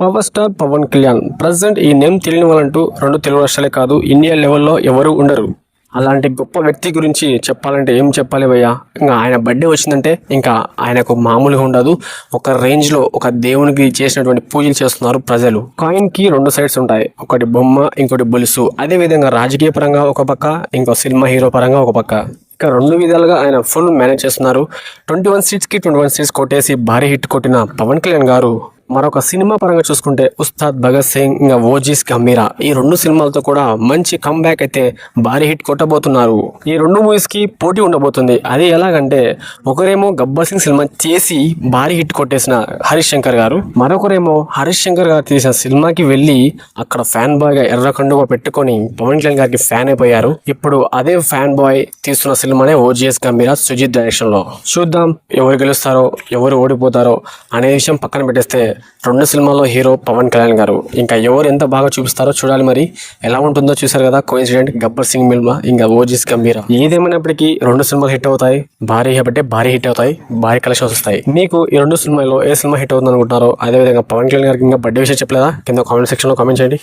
Power star Pawan Kalyan. Present ఈ name తెలియని వాళ్ళంటూ రెండు తెలుగు రాష్ట్రాలే కాదు ఇండియా లెవెల్లో ఎవరు ఉండరు. అలాంటి గొప్ప వ్యక్తి గురించి చెప్పాలంటే ఏం చెప్పాలి భయ్యా? ఇంకా ఆయన బర్త్డే వచ్చిందంటే ఇంకా ఆయనకు మామూలుగా ఉండదు. ఒక రేంజ్లో ఒక దేవునికి చేసినటువంటి పూజలు చేస్తున్నారు ప్రజలు. కాయిన్కి రెండు సైడ్స్ ఉంటాయి. ఒకటి బొమ్మ ఇంకోటి బొలుసు. అదే విధంగా రాజకీయ పరంగా ఒక పక్క ఇంకో సినిమా హీరో పరంగా ఒక పక్క. ఇక రెండు విధాలుగా ఆయన ఫుల్ మేనేజ్ చేస్తున్నారు. ట్వంటీ వన్ సీట్స్కి ట్వంటీ వన్ సీట్స్ కొట్టేసి భారీ హిట్ కొట్టిన పవన్ కళ్యాణ్ గారు మరొక సినిమా పరంగా చూసుకుంటే ఉస్తాద్ భగత్ సింగ్ ఇంకా ఓజీస్ కమీరా ఈ రెండు సినిమాలతో కూడా మంచి కంబ్యాక్ అయితే భారీ హిట్ కొట్టబోతున్నారు. ఈ రెండు మూవీస్కి పోటీ ఉండబోతుంది. అది ఎలాగంటే ఒకరేమో గబ్బర్ సింగ్ సినిమా చేసి భారీ హిట్ కొట్టేసిన హరీష్ శంకర్ గారు మరొకరేమో హరీష్ శంకర్ గారు తీసిన సినిమాకి వెళ్ళి అక్కడ ఫ్యాన్ బాయ్గా ఎర్ర కండుగా పెట్టుకొని పవన్ కళ్యాణ్ గారికి ఫ్యాన్ అయిపోయారు. ఇప్పుడు అదే ఫ్యాన్ బాయ్ తీస్తున్న సినిమానే ఓజీఎస్ గంభీరా సుజిత్ డైరెక్షన్లో. చూద్దాం ఎవరు గెలుస్తారో ఎవరు ఓడిపోతారో అనే విషయం పక్కన పెట్టేస్తే రెండు సినిమాల్లో హీరో పవన్ కళ్యాణ్ గారు. ఇంకా ఎవరు ఎంత బాగా చూపిస్తారో చూడాలి మరి. ఎలా ఉంటుందో చూసారు కదా కోయిన్సిడెంట్ గబ్బర్ సింగ్ మిల్మా ఇంకా ఓజీస్ గంభీరా. ఏదేమైనప్పటికీ రెండు సినిమాలు హిట్ అవుతాయి. భారీ కాబట్టి భారీ హిట్ అవుతాయి. భారీ కలెక్షన్స్ వస్తాయి. మీకు ఈ రెండు సినిమాల్లో ఏ సినిమా హిట్ అవుతుంది అనుకుంటున్నారో అదేవిధంగా పవన్ కళ్యాణ్ గారికి ఇంకా బర్త్డే విషయం చెప్పలేదా? కింద కామెంట్ సెక్షన్లో కామెంట్ చేయండి.